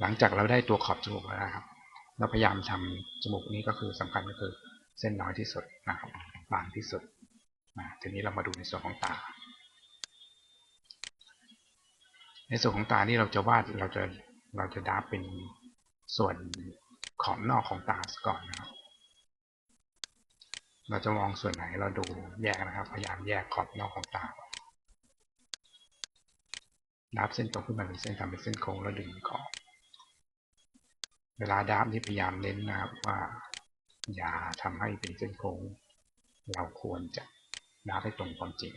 หลังจากเราได้ตัวขอบจมูกแล้วนะครับ เราพยายามทำจมูกนี้ก็คือสำคัญก็คือเส้นน้อยที่สุดนะครับบางที่สุดนะทีนี้เรามาดูในส่วนของตา ในส่วนของตานี่เราจะวาดเราจะเราจะดาบเป็นส่วนขอบนอกของตาก่อนนะครับ เราจะมองส่วนไหนเราดูแยกนะครับ พยายามแยกขอบนอกของตาดับเส้นตรงขึ้นมาเป็นเส้นทำเป็นเส้นโค้งแล้วดึงขอบ เวลาดับนี่พยายามเน้นนะครับว่า อย่าทำให้เป็นเส้นโค้ง เราควรจะดับให้ตรงความจริง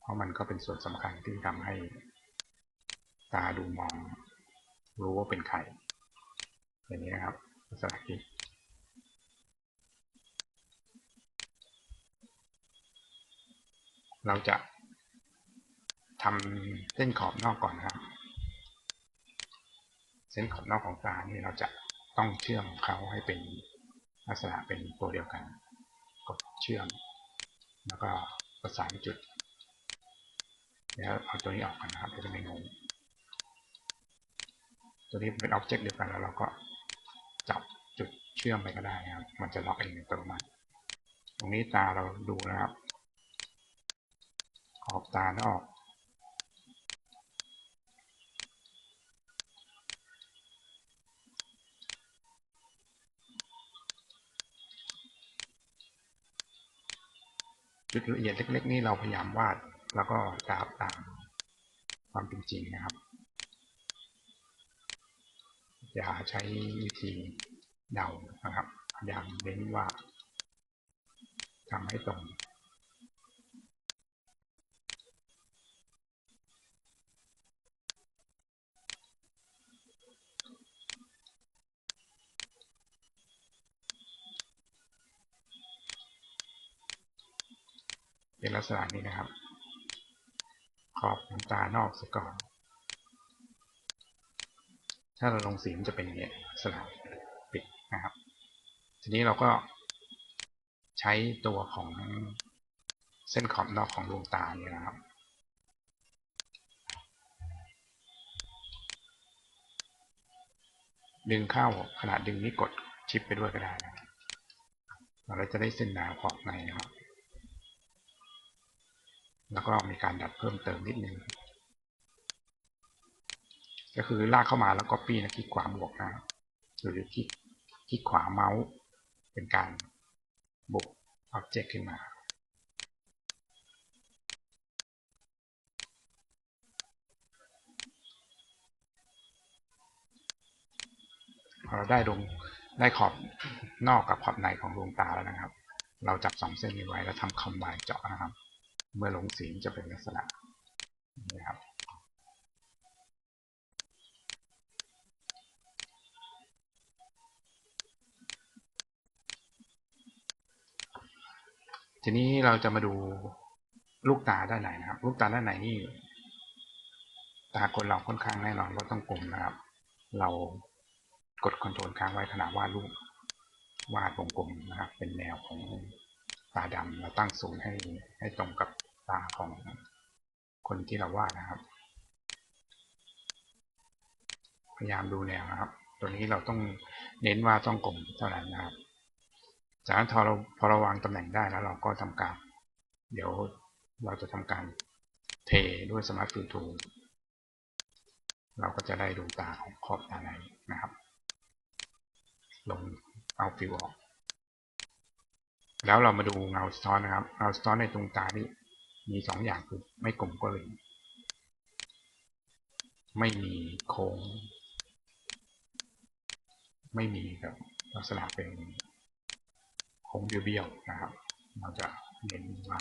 เพราะมันก็เป็นส่วนสำคัญที่ทำให้ ตาดูมอง รู้ว่าเป็นใครอย่างนี้นะครับลักษณะนี้เราจะทำเส้นขอบนอกก่อนครับ เส้นขอบนอกของตานี่เราจะต้องเชื่อมเขาให้เป็นลักษณะเป็นตัวเดียวกัน กดเชื่อม แล้วก็ประสานจุดเดี๋ยวเอาตัวนี้ออกกันนะครับเดี๋ยวจะไม่งง ตัวนี้เป็นอ็อบเจกต์เดียวกันแล้วเราก็จับจุดเชื่อมไปก็ได้นะครับ มันจะล็อกเองอัตโนมัติตรงนี้ตาเราดูนะครับ ขอบตาแล้วออก จุดละเอียดเล็ก ๆ นี่เราพยายามวาด แล้วก็กราฟตามความเป็นจริงนะครับ อย่าใช้วิธีเดานะครับพยายามเน้นว่าทำให้ตรง เป็นลักษณะนี้นะครับ ขอบน้ำตานอกซะก่อน ถ้าเราลงสีมันจะเป็นอย่างนี้สลับปิดนะครับ ทีนี้เราก็ใช้ตัวของเส้นขอบนอกของดวงตาเนี่ยนะครับดึงเข้าขนาดดึงนี้กดชิปไปด้วยก็ได้นะเราจะได้เส้นหนาขอบในนะครับ แล้วก็มีการดัดเพิ่มเติมนิดนึง ก็คือลากเข้ามาแล้วก็ปี้นะคลิกขวาบวกนะหรือคลิกคลิกขวาเมาส์ เป็นการบุกอ็อบเจกต์ขึ้นมาพอเราได้ดวงได้ขอบนอกกับขอบในของดวงตาแล้วนะครับ เราจับสองเส้นนี้ไว้แล้วทำคอมไบเจาะนะครับ เมื่อลงสีจะเป็นลักษณะนี้ครับทีนี้เราจะมาดูลูกตาด้านไหนนะครับ ลูกตาด้านไหนนี่ ตาคนเราค่อนข้างแน่นอนว่าต้องกลมนะครับ เรากดคอนโทรลค้างไว้ขณะวาดรูปวาดวงกลมนะครับ เป็นแนวของตาดำเราตั้งศูนย์ให้ให้ตรงกับ ตาของคนที่เราวาดนะครับ พยายามดูแนวนะครับ ตัวนี้เราต้องเน้นว่าต้องกลมเท่านั้นนะครับจากนั้นพอเราพอเราวางตำแหน่งได้แล้วเราก็ทำการ เดี๋ยวเราจะทำการเทด้วยสมาร์ทฟิลทูเราก็จะได้ดูตาของขอบตาในนะครับ ลงเอาฟิลออก แล้วเรามาดูเงาสะท้อนนะครับ เงาสะท้อนในตรงตานี่ มีสองอย่างคือไม่กลมก็เลย ไม่มีโค้ง ไม่มีแบบลักษณะเป็นโค้งเบี้ยวๆนะครับ เราจะเน้นว่า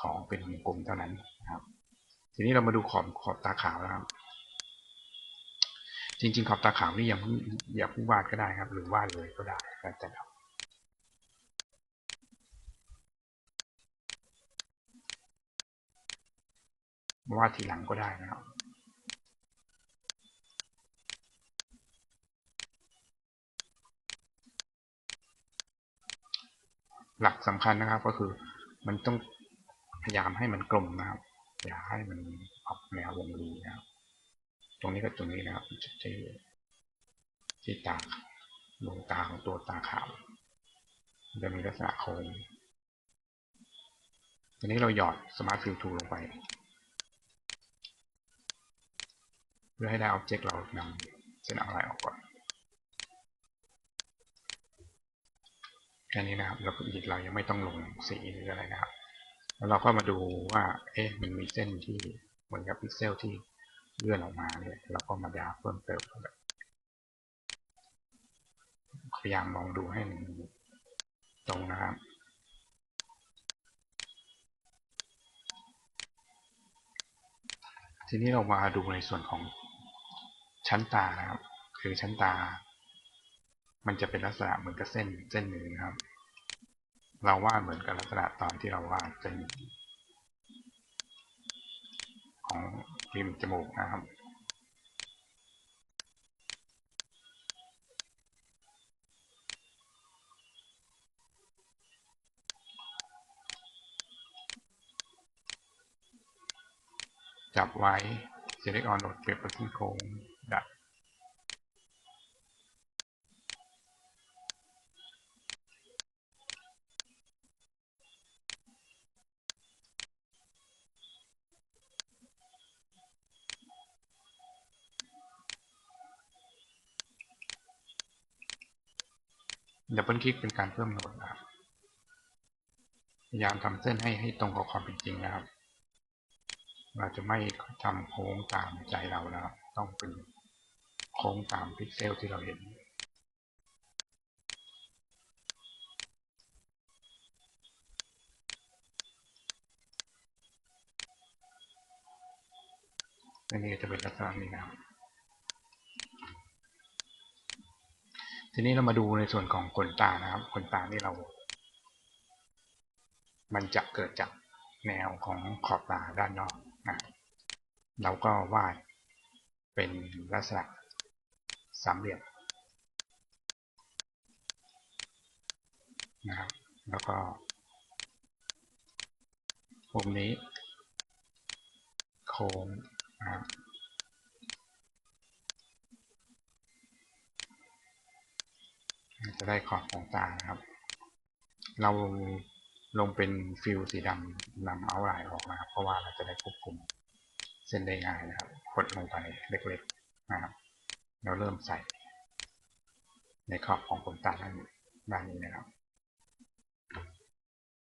ของเป็นวงกลมเท่านั้นนะครับ ทีนี้เรามาดูขอบขอบตาขาวนะครับ จริง ๆ ขอบตาขาวนี่ยังอย่าเพิ่งวาดก็ได้ครับ หรือวาดเลยก็ได้แล้วแต่เรา วาดทีหลังก็ได้นะครับหลักสำคัญนะครับก็คือมันต้องพยายามให้มันกลมนะครับ อย่าให้มันออกแนววงรีนะครับ ตรงนี้ก็ตรงนี้นะครับจุดที่ที่ตาดวงตาของตัวตาขาวจะมีลักษณะโค้งทีนี้เราหยอดสมาร์ทฟิลทูลงไป เพื่อให้ได้อ็อบเจกต์เรานำเส้นอะไรออกก่อนแค่นี้นะครับเราอีกเรายังไม่ต้องลงสีหรืออะไรนะครับ แล้วเราก็มาดูว่า เอ๊ะมันมีเส้นที่เหมือนกับพิกเซลที่เลื่อนออกมาเนี่ยเราก็มาดาเพิ่มเติมพยายามมองดูให้มันตรงนะครับทีนี้เรามาดูในส่วนของ ชั้นตานะครับ คือชั้นตา มันจะเป็นลักษณะเหมือนกับเส้นเส้นหนึ่งนะครับ เราวาดเหมือนกับลักษณะตอนที่เราวาดเส้นของริมจมูกนะครับจับไว้ select on โหลดเก็บไปที่โครง ดับดับเบิลคลิกเป็นการเพิ่มโหนดนะครับ พยายามทำเส้นให้ให้ตรงกับความเป็นจริงนะครับ เราจะไม่ทำโค้งตามใจเรานะครับต้องเป็น โค้งตามพิกเซลที่เราเห็น อันนี้จะเป็นลักษณะนี้นะครับ ทีนี้เรามาดูในส่วนของขนตานะครับ ขนตานี่เรา มันจะเกิดจากแนวของขอบตาด้านนอกนะเราก็วาดเป็นลักษณะ สามเหลี่ยมนะครับ แล้วก็มุมนี้ โค้งนะครับจะได้ขอบของตานะครับ เราลงเป็นฟิลสีดำนำเอาลน์ออกนะครับ เพราะว่าเราจะได้ควบคุมเส้นได้ง่ายนะครับกดลงไปเล็กๆนะครับ เราเริ่มใส่ในขอบของขนตาด้านด้านนี้นะครับ